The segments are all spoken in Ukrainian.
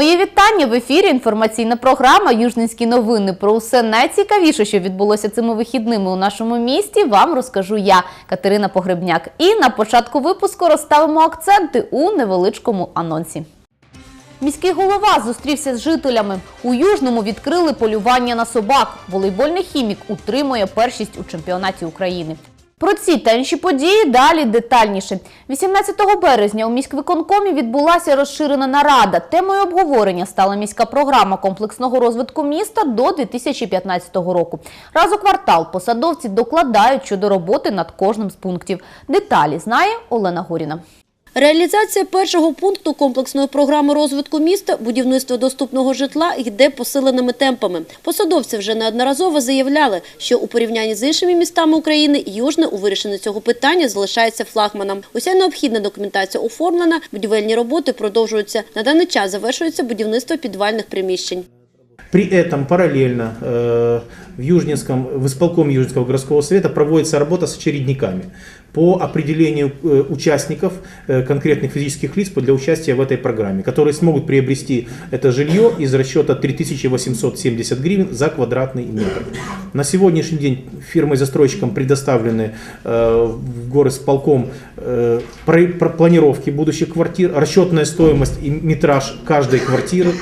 Мої вітання в ефірі. Інформаційна програма Южненські новини. Про усе найцікавіше, що відбулося цими вихідними у нашому місті, вам розкажу я, Катерина Погребняк. І на початку випуску розставимо акценти у невеличкому анонсі. Міський голова зустрівся з жителями. У Южному відкрили полювання на собак. Волейбольний хімік утримує першість у чемпіонаті України. Про ці та інші події далі детальніше. 18 березня у міськвиконкомі відбулася розширена нарада. Темою обговорення стала міська програма комплексного розвитку міста до 2015 року. Раз у квартал посадовці докладають щодо роботи над кожним з пунктів. Деталі знає Олена Горіна. Реалізація першого пункту комплексної програми розвитку міста будівництво доступного житла йде посиленими темпами. Посадовці вже неодноразово заявляли, що у порівнянні з іншими містами України Южне у вирішенні цього питання залишається флагманом. Уся необхідна документація оформлена, будівельні роботи продовжуються. На даний час завершується будівництво підвальних приміщень. При этом параллельно э, в Южнинском, в исполкоме Южнинского городского совета проводится работа с очередниками по определению э, участников, э, конкретных физических лиц для участия в этой программе, которые смогут приобрести это жилье из расчета 3870 гривен за квадратный метр. На сегодняшний день фирмой-застройщикам предоставлены э, в горосполком э, про- про- планировки будущих квартир, расчетная стоимость и метраж каждой квартиры,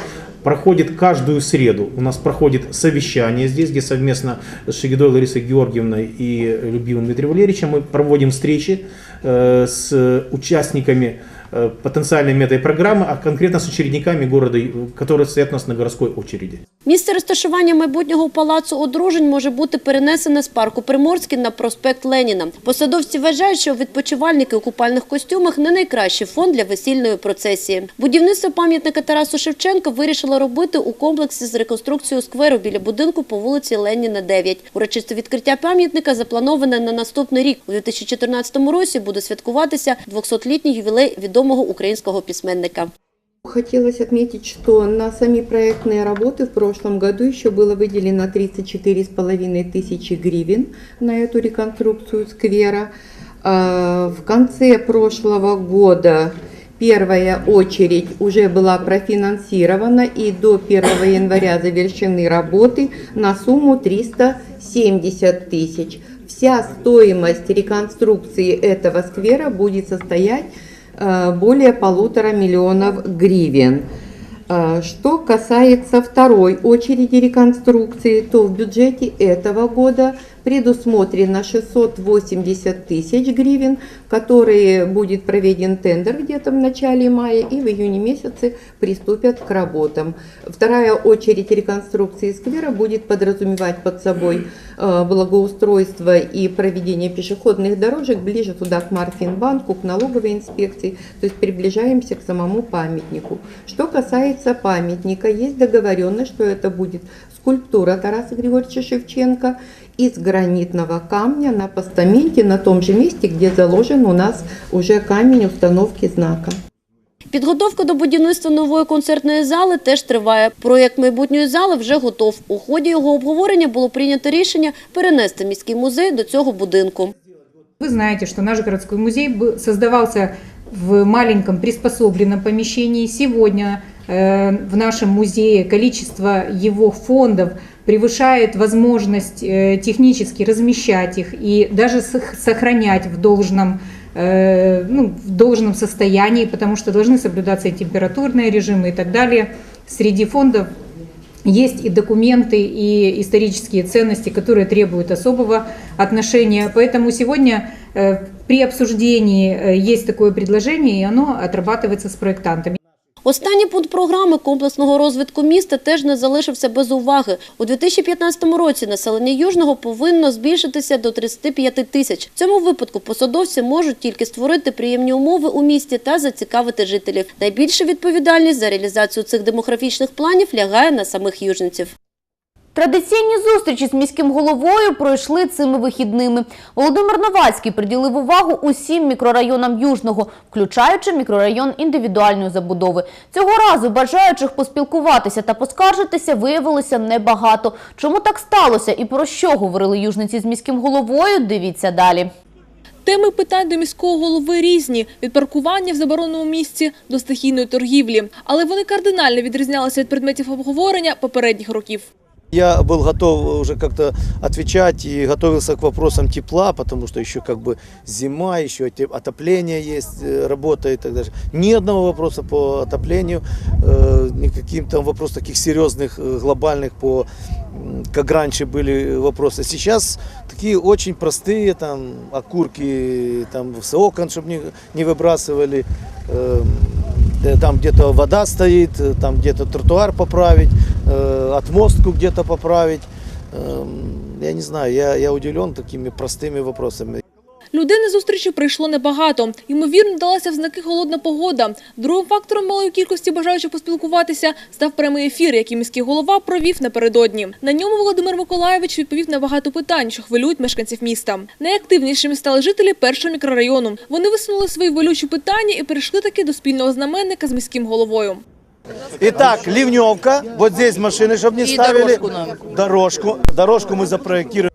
проходит каждую среду. У нас проходит совещание здесь, где совместно с Шегидой Ларисой Георгиевной и Любимым Дмитрием Валерьевичем мы проводим встречи э, с участниками э, потенциальными этой программы, а конкретно с очередниками города, э, которые стоят у нас на городской очереди. Місце розташування майбутнього палацу одружень може бути перенесене з парку Приморський на проспект Леніна. Посадовці вважають, що відпочивальники у купальних костюмах не найкращий фон для весільної процесії. Будівництво пам'ятника Тарасу Шевченка вирішило робити у комплексі з реконструкцією скверу біля будинку по вулиці Леніна, 9. Урочисте відкриття пам'ятника заплановане на наступний рік. У 2014 році буде святкуватися 200-літній ювілей відомого українського письменника. Хотелось отметить, что на сами проектные работы в прошлом году еще было выделено 34,5 тысячи гривен на эту реконструкцию сквера. А, В конце прошлого года первая очередь уже была профинансирована и до 1 января завершены работы на сумму 370 тысяч. Вся стоимость реконструкции этого сквера будет состоять э, более полутора миллионов гривен. Э, Что касается второй очереди реконструкции, то в бюджете этого года предусмотрено 680 тысяч гривен, которые будет проведен тендер где-то в начале мая и в июне месяце приступят к работам. Вторая очередь реконструкции сквера будет подразумевать под собой э, благоустройство и проведение пешеходных дорожек ближе туда к Марфинбанку, к налоговой инспекции, то есть приближаемся к самому памятнику. Что касается памятника, есть договоренность, что это будет скульптура Тараса Григорьевича Шевченко из гранитного камня на постаменте на том же месте, где заложен у нас уже камень установки знака. Підготовка до будівництва нової концертної зали теж триває. Проєкт майбутньої зали вже готов. У ході його обговорення було прийнято рішення перенести міський музей до цього будинку. Вы знаете, что наш городской музей был- создавался в маленьком приспособленном помещении. Сегодня э, в нашем музее количество его фондов превышает возможность э, технически размещать их и даже сох- сохранять в должном, э, ну, в должном состоянии, потому что должны соблюдаться и температурные режимы и так далее. Среди фондов есть и документы, и исторические ценности, которые требуют особого отношения. Поэтому сегодня э, при обсуждении э, есть такое предложение, и оно отрабатывается с проектантами. Останній пункт програми комплексного розвитку міста теж не залишився без уваги. У 2015 році населення Южного повинно збільшитися до 35 тисяч. В цьому випадку посадовці можуть тільки створити приємні умови у місті та зацікавити жителів. Найбільша відповідальність за реалізацію цих демографічних планів лягає на самих южненців. Традиційні зустрічі з міським головою пройшли цими вихідними. Володимир Новацький приділив увагу усім мікрорайонам Южного, включаючи мікрорайон індивідуальної забудови. Цього разу бажаючих поспілкуватися та поскаржитися виявилося небагато. Чому так сталося і про що говорили южниці з міським головою? Дивіться далі. Теми питань до міського голови різні – від паркування в забороненому місці до стихійної торгівлі. Але вони кардинально відрізнялися від предметів обговорення попередніх років. Я был готов уже как-то отвечать и готовился к вопросам тепла, потому что еще как бы зима, еще эти- отопление есть, э, работает и так далее. Ни одного вопроса по отоплению, э, никаким там вопросов таких серьезных, э, глобальных по м, как раньше были вопросы. Сейчас такие очень простые, там окурки там с окон, чтобы не, не выбрасывали. Эм, э, Там где-то вода стоит, э, там где-то тротуар поправить, э, отмостку где-то поправить. Я не знаю, я, я удивлен такими простыми вопросами. Людей на зустрічі прийшло небагато. Ймовірно, далася в знаки холодна погода. Другим фактором малої кількості бажаючих поспілкуватися став прямий ефір, який міський голова провів напередодні. На ньому Володимир Миколаєвич відповів на багато питань, що хвилюють мешканців міста. Найактивнішими стали жителі першого мікрорайону. Вони висунули свої болючі питання і перейшли таки до спільного знаменника з міським головою. Итак, ливневка, вот здесь машины, чтобы не ставили. Дорожку. Дорожку мы запроектируем.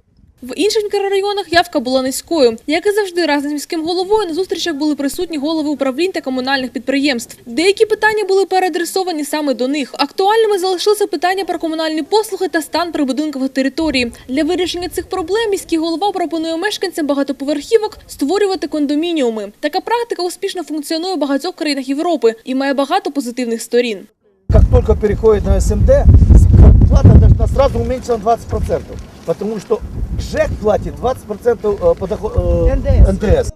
В інших мікрорайонах явка була низькою. Як і завжди, разом з міським головою на зустрічах були присутні голови управлінь та комунальних підприємств. Деякі питання були переадресовані саме до них. Актуальними залишилися питання про комунальні послуги та стан прибудинкових територій. Для вирішення цих проблем міський голова пропонує мешканцям багатоповерхівок створювати кондомініуми. Така практика успішно функціонує в багатьох країнах Європи і має багато позитивних сторін. Как только переходит на СМД, плата должна сразу уменьшиться на 20%. Потому что ЖЭК платит 20% э, подоход- э, НДС.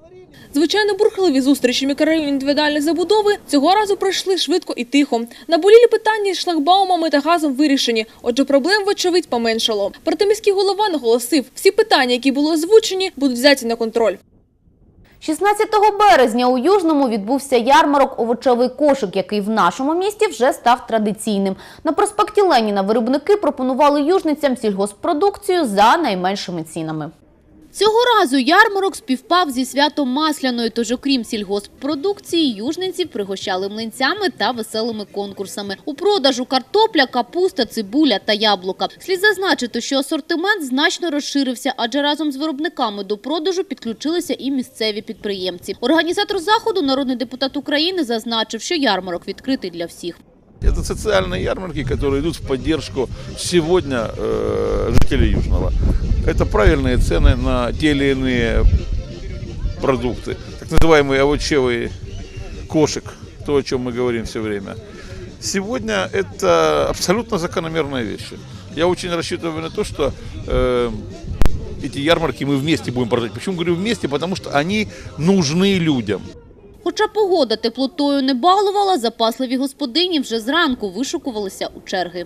Звичайно, бурхливі зустрічі мікрорайонів індивідуальної забудови цього разу пройшли швидко і тихо. Наболілі питання з шлагбаумами та газом вирішені, отже, проблем, вочевидь, поменшало. Проте міський голова наголосив, всі питання, які були озвучені, будуть взяті на контроль. 16 березня у Южному відбувся ярмарок овочевий кошик, який в нашому місті вже став традиційним. На проспекті Леніна виробники пропонували южницям сільгоспродукцію за найменшими цінами. Цього разу ярмарок співпав зі святом Масляної, тож окрім сільгосппродукції, южненців пригощали млинцями та веселими конкурсами. У продажу картопля, капуста, цибуля та яблука. Слід зазначити, що асортимент значно розширився, адже разом з виробниками до продажу підключилися і місцеві підприємці. Організатор заходу, народний депутат України, зазначив, що ярмарок відкритий для всіх. Это социальные ярмарки, которые идут в поддержку сегодня э, жителей Южного. Это правильные цены на те или иные продукты. Так называемый овощевый кошек, то, о чем мы говорим все время. Сегодня это абсолютно закономерная вещь. Я очень рассчитываю на то, что э, эти ярмарки мы вместе будем продать. Почему говорю вместе? Потому что они нужны людям. Хоча погода теплотою не балувала, запасливі господині вже зранку вишукувалися у черги.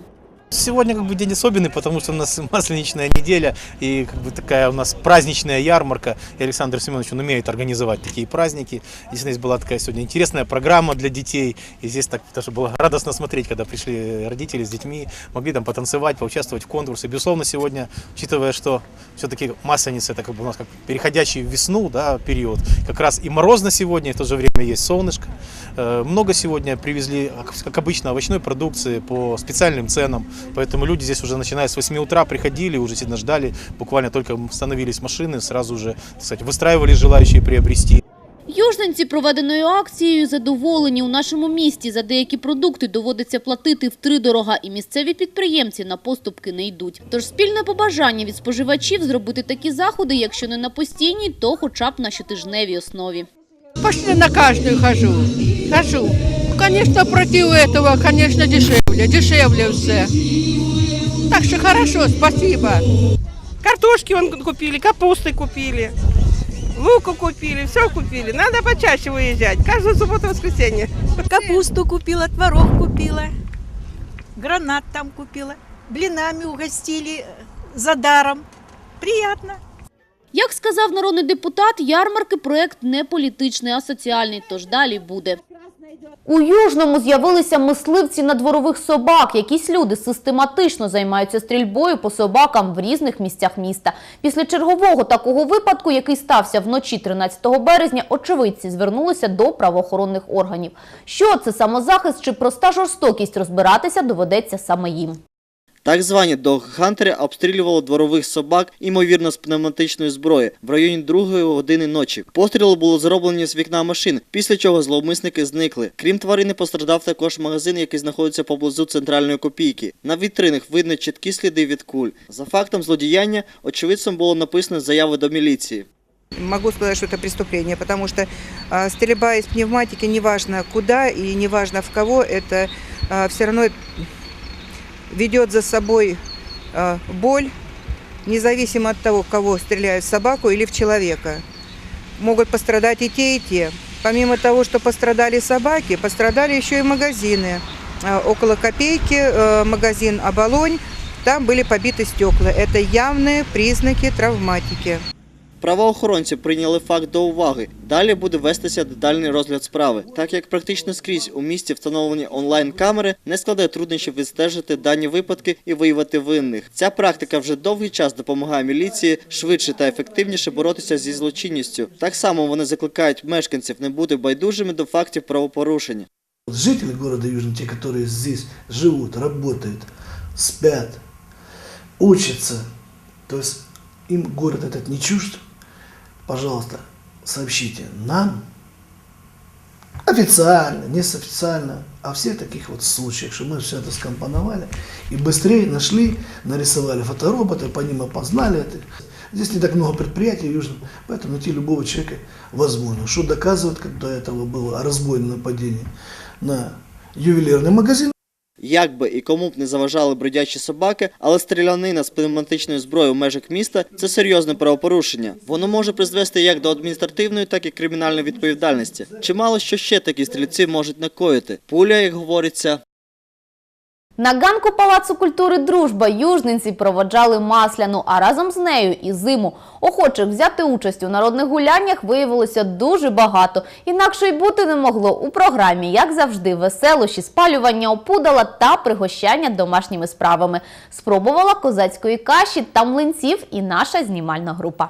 Сегодня как бы день особенный, потому что у нас масленичная неделя и как бы такая у нас праздничная ярмарка. И Александр Семенович, он умеет организовать такие праздники. Здесь была такая сегодня интересная программа для детей. И здесь так тоже было радостно смотреть, когда пришли родители с детьми, могли там потанцевать, поучаствовать в конкурсе. Безусловно, сегодня, учитывая, что все-таки масленица это как бы у нас как переходящий в весну да, период, как раз и морозно сегодня, и в то же время есть солнышко. Э, Много сегодня привезли, как обычно, овощной продукции по специальным ценам. Поэтому люди здесь уже начиная с 8 утра приходили, уже сильно ждали. Буквально только становились машины, сразу же, так сказать, выстраивались желающие приобрести. Южненці проведеною акцією задоволені у нашому місті. За деякі продукти доводиться платити втридорога, і місцеві підприємці на поступки не йдуть. Тож спільне побажання від споживачів зробити такі заходи, якщо не на постійній, то хоча б на щотижневій основі. Почти на каждую хожу. Хожу. Ну, конечно, против этого, конечно, дешевле. Дешевле все. Так что хорошо, спасибо. Картошки вон купили, капусты купили, луку купили, все купили. Надо почаще выезжать, каждую субботу воскресенье. Капусту купила, творог купила, гранат там купила, блинами угостили за даром. Приятно. Як сказав народний депутат, ярмарки – проект не політичний, а соціальний, тож далі буде. У Южному з'явилися мисливці на дворових собак. Якісь люди систематично займаються стрільбою по собакам в різних місцях міста. Після чергового такого випадку, який стався вночі 13 березня, очевидці звернулися до правоохоронних органів. Що це самозахист чи проста жорстокість розбиратися доведеться саме їм. Так звані догхантери обстрілювали дворових собак, ймовірно, з пневматичної зброї в районі другої години ночі. Постріли були зроблені з вікна машин, після чого зловмисники зникли. Крім тварини, постраждав також магазин, який знаходиться поблизу центральної копійки. На вітринах видно чіткі сліди від куль. За фактом злодіяння очевидцям було написано заяви до міліції. Могу сказать, что это преступление, потому что а, стрельба из пневматики, неважно куда и неважно в кого, это все равно ведет за собой а, боль, независимо от того, кого стреляют в собаку или в человека. Могут пострадать и те, и те. Помимо того, что пострадали собаки, пострадали еще и магазины. А, Около копейки э, магазин «Оболонь», там были побиты стекла. Это явные признаки травматики. Правоохоронці прийняли факт до уваги. Далі буде вестися детальний розгляд справи, так як практично скрізь у місті встановлені онлайн-камери не складає труднощів відстежити дані випадки і виявити винних. Ця практика вже довгий час допомагає міліції швидше та ефективніше боротися зі злочинністю. Так само вони закликають мешканців не бути байдужими до фактів правопорушення. Вот Жители города Южный, те, которые здесь живут, работают, спят, учатся, то есть им город этот не чужд, пожалуйста, сообщите нам официально, не официально, о всех таких вот случаях, что мы все это скомпоновали и быстрее нашли, нарисовали фотороботы, по ним опознали это. Здесь не так много предприятий в Южном, поэтому найти любого человека возможно. Что доказывает, до этого было разбойное нападение на ювелирный магазин. Як би і кому б не заважали бродячі собаки, але стрілянина з пневматичної зброї в межах міста це серйозне правопорушення. Воно може призвести як до адміністративної, так і кримінальної відповідальності. Чимало що ще такі стрільці можуть накоїти. Пуля, як говориться, На ганку Палацу культури Дружба южненці проводжали масляну, а разом з нею і зиму. Охочих взяти участь у народних гуляннях виявилося дуже багато. Інакше й бути не могло у програмі, як завжди, веселощі, спалювання опудала та пригощання домашніми справами. Спробувала козацької каші та млинців і наша знімальна група.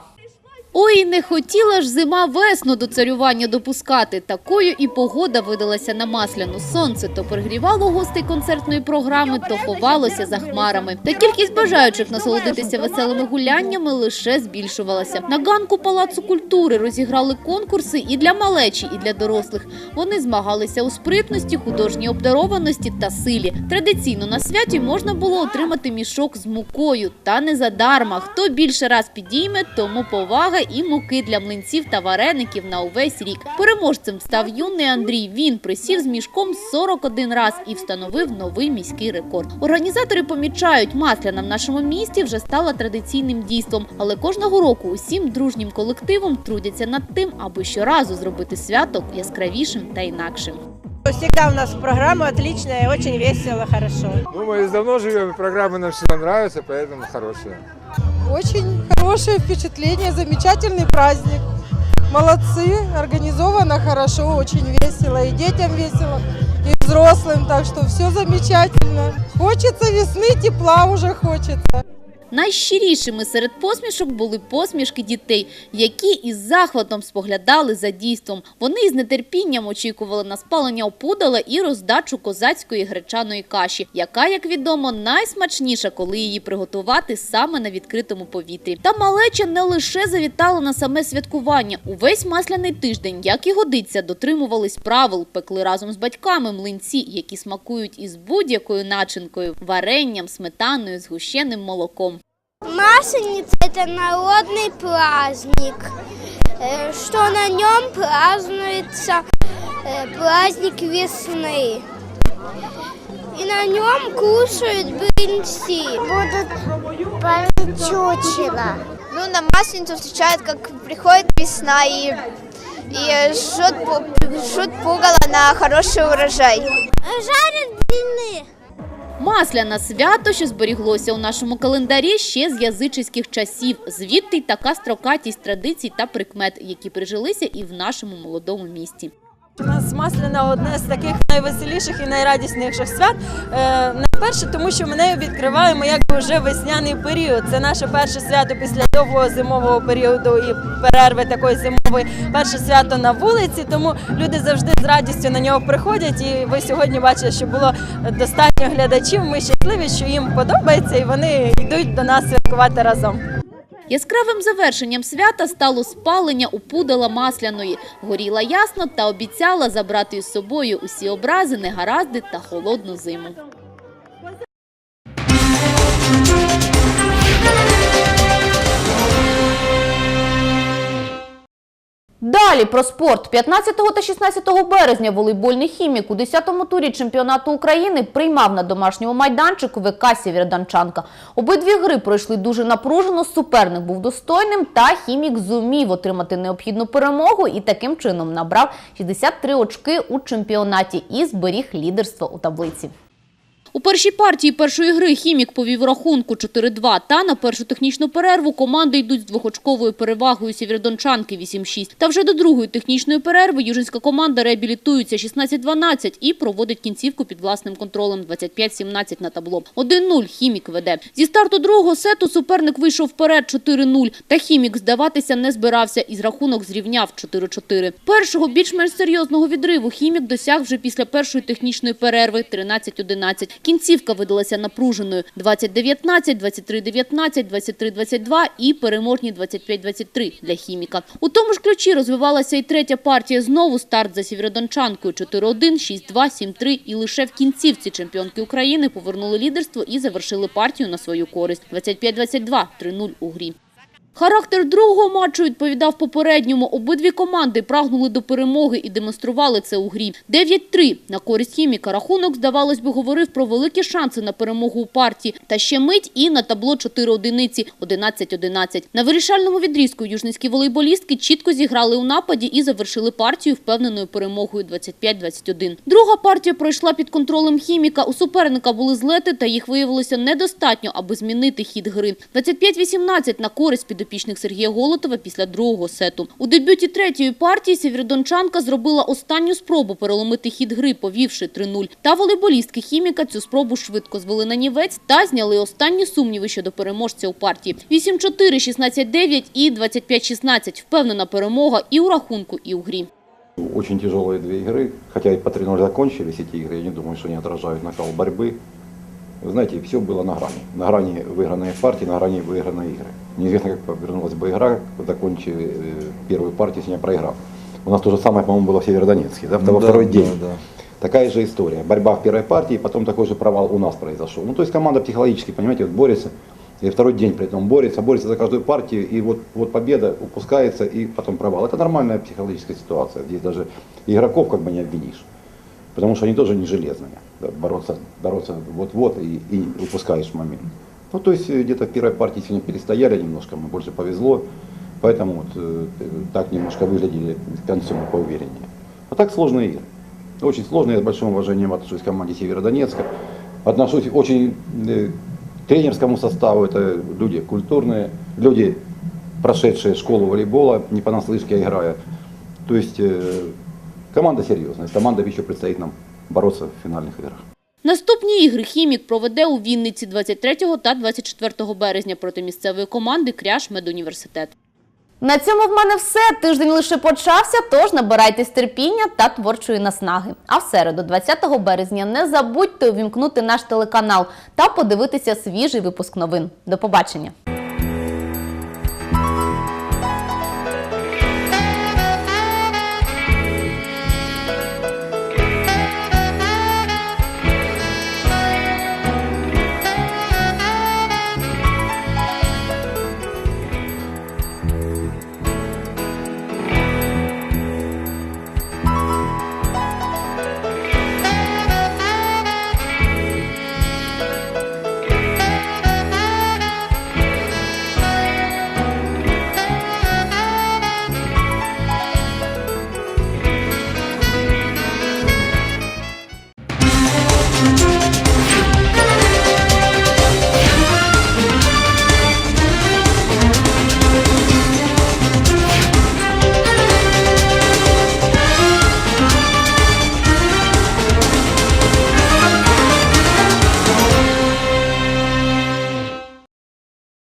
Ой, не хотіла ж зима весну до царювання допускати. Такою і погода видалася на масляну. Сонце то пригрівало гостей концертної програми, то ховалося за хмарами. Та кількість бажаючих насолодитися веселими гуляннями лише збільшувалася. На ганку Палацу культури розіграли конкурси і для малечі, і для дорослих. Вони змагалися у спритності, художній обдарованості та силі. Традиційно на святі можна було отримати мішок з мукою. Та не задарма. Хто більше раз підійме, тому повага і муки для млинців та вареників на увесь рік. Переможцем став юний Андрій. Він присів з мішком 41 раз і встановив новий міський рекорд. Організатори помічають, масляна в нашому місті вже стала традиційним дійством, але кожного року усім дружнім колективом трудяться над тим, аби щоразу зробити свято яскравішим та інакшим. Всегда у нас программа отличная, очень весело, хорошо. Ну, мы здесь давно живем, и программы нам всегда нравятся, поэтому хорошие. Очень хорошее впечатление, замечательный праздник. Молодцы, организовано хорошо, очень весело. И детям весело, и взрослым, так что все замечательно. Хочется весны, тепла уже хочется. Найщирішими серед посмішок були посмішки дітей, які із захватом споглядали за дійством. Вони із нетерпінням очікували на спалення опудала і роздачу козацької гречаної каші, яка, як відомо, найсмачніша, коли її приготувати саме на відкритому повітрі. Та малеча не лише завітала на саме святкування. Увесь масляний тиждень, як і годиться, дотримувались правил, пекли разом з батьками млинці, які смакують із будь-якою начинкою, варенням, сметаною, згущеним молоком. Масленица – это народный праздник, э, что на нем празднуется э, праздник весны. И на нем кушают блинцы. Будут парить чучело. Ну, на Масленицу встречают, как приходит весна и, и жжет, пу- жжет пугало на хороший урожай. Жарят блины. Масляне свято, що зберіглося у нашому календарі ще з язичницьких часів. Звідти й така строкатість традицій та прикмет, які прижилися і в нашому молодому місті. У нас Масляна одне з таких найвеселіших і найрадісніших свят. Е, найперше, тому що ми нею відкриваємо якби вже весняний період. Це наше перше свято після довгого зимового періоду і перерви такої зимової. Перше свято на вулиці, тому люди завжди з радістю на нього приходять. І ви сьогодні бачили, що було достатньо глядачів. Ми щасливі, що їм подобається, і вони йдуть до нас святкувати разом. Яскравим завершенням свята стало спалення у пудала масляної. Горіла ясно та обіцяла забрати із собою усі образи, негаразди та холодну зиму. Далі про спорт. 15 та 16 березня волейбольний хімік у 10-му турі чемпіонату України приймав на домашньому майданчику ВК Сєвєродончанка. Обидві гри пройшли дуже напружено, суперник був достойним та хімік зумів отримати необхідну перемогу і таким чином набрав 63 очки у чемпіонаті і зберіг лідерство у таблиці. У першій партії першої гри хімік повів рахунку 4-2. Та на першу технічну перерву команди йдуть з двохочковою перевагою сєвєродончанки 8-6. Та вже до другої технічної перерви южинська команда реабілітується 16-12 і проводить кінцівку під власним контролем 25-17 на табло. 1-0 хімік веде. Зі старту другого сету суперник вийшов вперед 4-0. Та хімік здаватися не збирався і з рахунок зрівняв 4-4. Першого більш-менш серйозного відриву хімік досяг вже після першої технічної перерви 13-11. Кінцівка видалася напруженою 20-19, 23-19, 23-22 і переможні 25-23 для хіміка. У тому ж ключі розвивалася і третя партія. Знову старт за сєвєродончанкою 4-1, 6-2, 7-3 і лише в кінцівці чемпіонки України повернули лідерство і завершили партію на свою користь 25-22, 3-0 у грі. Характер другого матчу відповідав попередньому. Обидві команди прагнули до перемоги і демонстрували це у грі. 9-3 на користь хіміка. Рахунок, здавалось би, говорив про великі шанси на перемогу у партії. Та ще мить і на табло 4 одиниці – 11-11. На вирішальному відрізку южницькі волейболістки чітко зіграли у нападі і завершили партію впевненою перемогою 25-21. Друга партія пройшла під контролем хіміка. У суперника були злети, та їх виявилося недостатньо, аби змінити хід гри. 25-18 на користь підопічних Сергія Голотова після другого сету. У дебюті третьої партії сєвєродончанка зробила останню спробу переломити хід гри, повівши 3-0. Та волейболістки хіміка цю спробу швидко звели на нівець та зняли останні сумніви щодо переможця у партії. 8-4, 16-9 і 25-16. Впевнена перемога і у рахунку, і у грі. Очень тяжелые две игры, хотя и по 3-0 закончились эти игры, я не думаю, что они отражают накал борьбы. Вы знаете, все было на грани. На грани выигранной партии, на грани выигранной игры. Неизвестно, как повернулась бы игра, закончили э, первую партию, сегодня проиграв. У нас то же самое, по-моему, было в Северодонецке, да, во Да, второй да, день. да. Такая же история. Борьба в первой партии, потом такой же провал у нас произошел. Ну, то есть команда психологически, понимаете, вот борется, и второй день при этом борется, борется за каждую партию, и вот, вот победа упускается, и потом провал. Это нормальная психологическая ситуация. Здесь даже игроков как бы не обвинишь. Потому что они тоже не железные. Бороться, бороться вот-вот и, и упускаешь момент. Ну, то есть э, где-то в первой партии сегодня перестояли немножко, мы больше повезло. Поэтому вот э, так немножко выглядели к концу мы поувереннее. А так сложные игры. Очень сложные, я с большим уважением отношусь к команде Северодонецка. Отношусь очень э, к тренерскому составу. Это люди культурные, люди, прошедшие школу волейбола, не понаслышке играя. То есть э, команда серьезная. С командой еще предстоит нам бороться в финальных играх. Наступні ігри «Хімік» проведе у Вінниці 23 та 24 березня проти місцевої команди «Кряж Медуніверситет». На цьому в мене все. Тиждень лише почався, тож набирайтесь терпіння та творчої наснаги. А в середу, 20 березня, не забудьте увімкнути наш телеканал та подивитися свіжий випуск новин. До побачення!